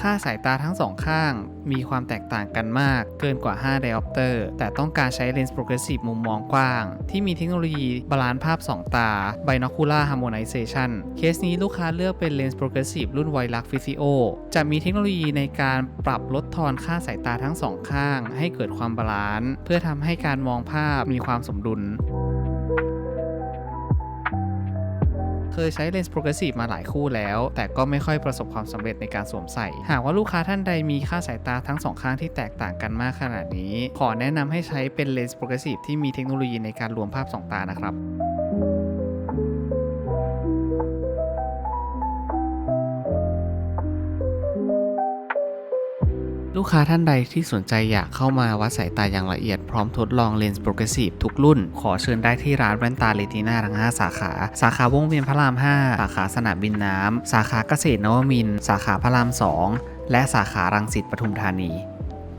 ค่าสายตาทั้งสองข้าง มีความแตกต่างกันมากเกินกว่า5 diopter แต่ต้องการใช้เลนส์โปรเกรสซีฟมุมมองกว้าง ที่มีเทคโนโลยีบาลานซ์ภาพ 2 ตา binocular harmonization เคสนี้ลูกค้าเลือกเป็นเลนส์โปรเกรสซีฟรุ่นไวลักฟิซิโอจะมีเทคโนโลยีในการปรับลดทอนค่าสายตาทั้งสองข้าง ให้เกิดความบาลานซ์เพื่อทำให้การมองภาพมีความสมดุล เคยใช้เลนส์โปรเกรสซีฟมาหลายคู่แล้ว แต่ก็ไม่ค่อยประสบความสำเร็จในการสวมใส่ หากว่าลูกค้าท่านใดมีค่าสายตาทั้งสองข้างที่แตกต่างกันมากขนาดนี้ ขอแนะนำให้ใช้เป็นเลนส์โปรเกรสซีฟที่มีเทคโนโลยีในการรวมภาพสองตานะครับ ลูกค้าท่านใดที่สนใจอยากเข้ามาวัดสายตาอย่างละเอียดพร้อมทดลองเลนส์โปรเกรสซีฟทุกรุ่น ขอเชิญได้ที่ร้านแว่นตาเลติน่าทั้ง 5 สาขา สาขาวงเวียนพระราม 5 สาขาสนามบินน้ำ สาขาเกษตรนวมินทร์สาขาพระราม 2 และสาขารังสิตปทุมธานี